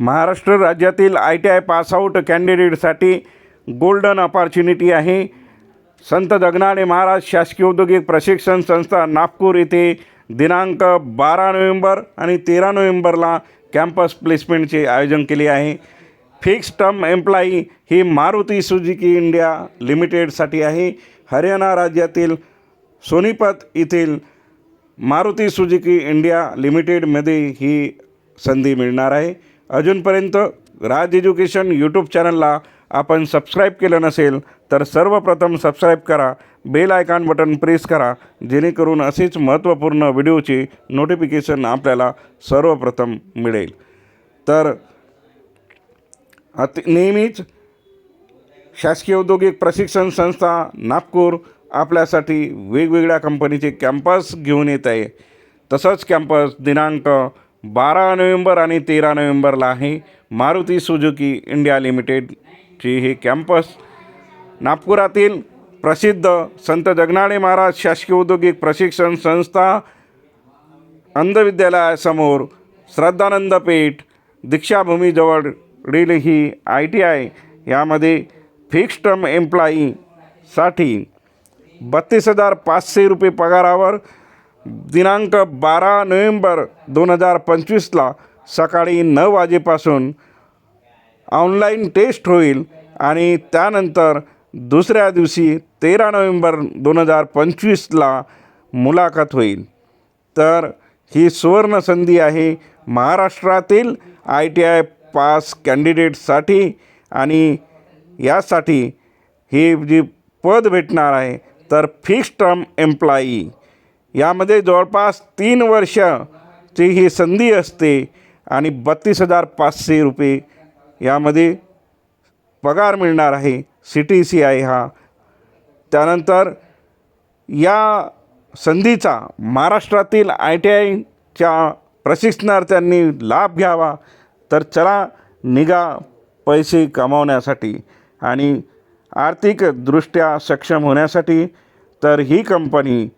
महाराष्ट्र राज्यातील I T I pass out कॅन्डिडेटसाठी golden opportunity आहे. संत जगनाडे महाराज शासकीय औद्योगिक प्रशिक्षण संस्था नागपूर येथे दिनांक बारा नोव्हेंबर आणि तेरा नोव्हेंबरला कॅम्पस प्लेसमेंटचे आयोजन केले आहे. फिक्स टर्म एम्प्लॉई ही मारुती सुजुकी इंडिया लिमिटेडसाठी आहे. हरियाणा राज्यातील सोनीपत येथील मारुती सुजुकी इंडिया लिमिटेडमध्ये ही संधी मिळणार आहे. अजूनपर्यंत राज एज्युकेशन यूट्यूब चॅनलला आपण सबस्क्राईब केलं नसेल तर सर्वप्रथम सबस्क्राईब करा बेल आयकॉन बटन प्रेस करा जेणेकरून असेच महत्त्वपूर्ण व्हिडिओची नोटिफिकेशन आपल्याला सर्वप्रथम मिळेल. तर अति नेहमीच शासकीय औद्योगिक प्रशिक्षण संस्था नागपूर आपल्यासाठी वेगवेगळ्या कंपनीचे कॅम्पस घेऊन येत आहे. तसंच कॅम्पस दिनांक बारा नोव्हेंबर आणि तेरा नोव्हेंबरला आहे मारुती सुजुकी इंडिया लिमिटेडची हे कॅम्पस नागपुरातील प्रसिद्ध संत जगनाडे महाराज शासकीय औद्योगिक प्रशिक्षण संस्था अंधविद्यालयासमोर श्रद्धानंद पेठ दीक्षाभूमीजवळील ही आय टी आय यामध्ये फिक्स टर्म एम्प्लॉईसाठी बत्तीस हजार पाचशे रुपये पगारावर दिनांक बारा नोव्हेंबर दोन हजार पंचवीसला सकाळी नऊ वाजेपासून ऑनलाईन टेस्ट होईल आणि त्यानंतर दुसऱ्या दिवशी तेरा नोव्हेंबर दोन हजार पंचवीसला मुलाखत होईल. तर ही सुवर्ण संधी आहे महाराष्ट्रातील आय टी आय पास कॅन्डिडेटसाठी आणि यासाठी ही जी पद भेटणार आहे तर फिक्स टर्म एम्प्लॉई यामध्ये जवळपास तीन वर्षाची ही संधी असते आणि बत्तीस हजार पाचशे रुपये यामध्ये पगार मिळणार आहे. सी टी सी आहे हा. त्यानंतर या संधीचा महाराष्ट्रातील आय टी आयच्या प्रशिक्षणार्थ्यांनी लाभ घ्यावा. तर चला निघा पैसे कमावण्यासाठी आणि आर्थिकदृष्ट्या सक्षम होण्यासाठी. तर ही कंपनी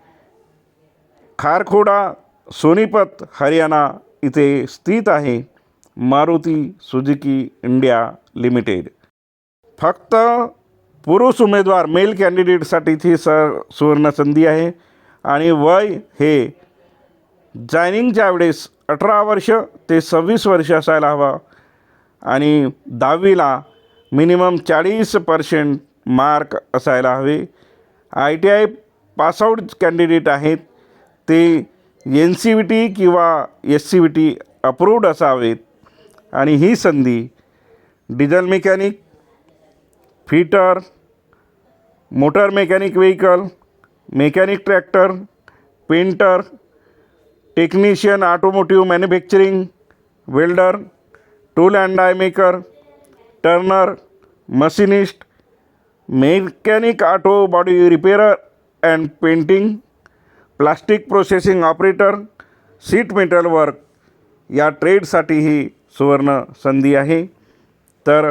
खारखोडा सोनीपत हरियाणा इथे स्थित आहे मारुती सुजुकी इंडिया लिमिटेड. फक्त पुरुष उमेदवार मेल कॅन्डिडेटसाठी ती स सुवर्ण संधी आहे. आणि वय हे जॉईनिंगच्या वेळेस अठरा वर्ष ते सव्वीस वर्ष असायला हवं. आणि दहावीला मिनिमम चाळीस पर्सेंट मार्क असायला हवे. I T I passout candidate आहेत. ते एन सी व्ही टी किंवा S C V T approved असावेत. आणि ही संधी diesel mechanic fitter motor mechanic vehicle mechanic tractor painter technician automotive manufacturing welder tool and die maker turner machinist mechanic auto body repair and painting plastic processing operator sheet metal work या ट्रेडसाठी ही सुवर्ण संधी आहे. तर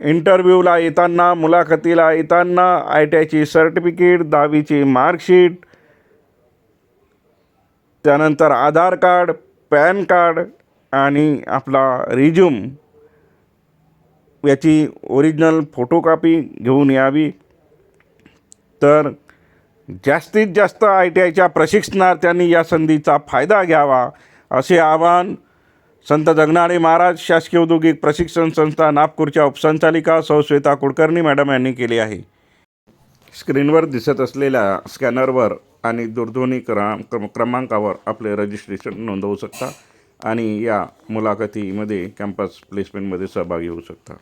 इंटरव्ह्यूला येताना मुलाखतीला येताना आय टी आयची सर्टिफिकेट दहावीची मार्कशीट त्यानंतर आधार कार्ड पॅन कार्ड आणि आपला रिज्यूम याची ओरिजिनल फोटोकॉपी घेऊन यावी. तर जास्तीत जास्त आय टी आयच्या प्रशिक्षणार्थ्यांनी या संधीचा फायदा घ्यावा असे आवाहन संत जगनाडे महाराज शासकीय औद्योगिक प्रशिक्षण संस्था नागपूरच्या उपसंचालिका सौ श्वेता कुलकर्णी मॅडम यांनी केली आहे. स्क्रीनवर दिसत असलेल्या स्कॅनरवर आणि दूरध्वनी क्रा क्रम क्रमांकावर आपले रजिस्ट्रेशन नोंदवू शकता आणि या मुलाखतीमध्ये कॅम्पस प्लेसमेंटमध्ये सहभागी होऊ शकता.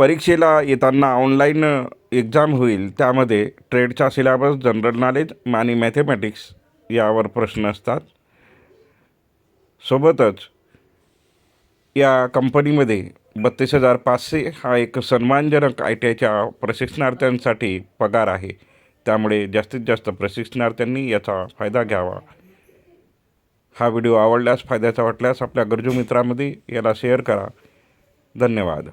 परीक्षेला येताना ऑनलाईन एक्झाम होईल त्यामध्ये ट्रेडचा सिलेबस जनरल नॉलेज आणि मॅथेमॅटिक्स यावर प्रश्न असतात. सोबतच या कंपनीमध्ये बत्तीस हजार पाचशे हा एक सन्मानजनक आय टी आयच्या प्रशिक्षणार्थ्यांसाठी पगार आहे. त्यामुळे जास्तीत जास्त प्रशिक्षणार्थ्यांनी याचा फायदा घ्यावा. हा व्हिडिओ आवडल्यास फायद्याचा वाटल्यास आपल्या गरजू मित्रामध्ये याला शेअर करा. धन्यवाद.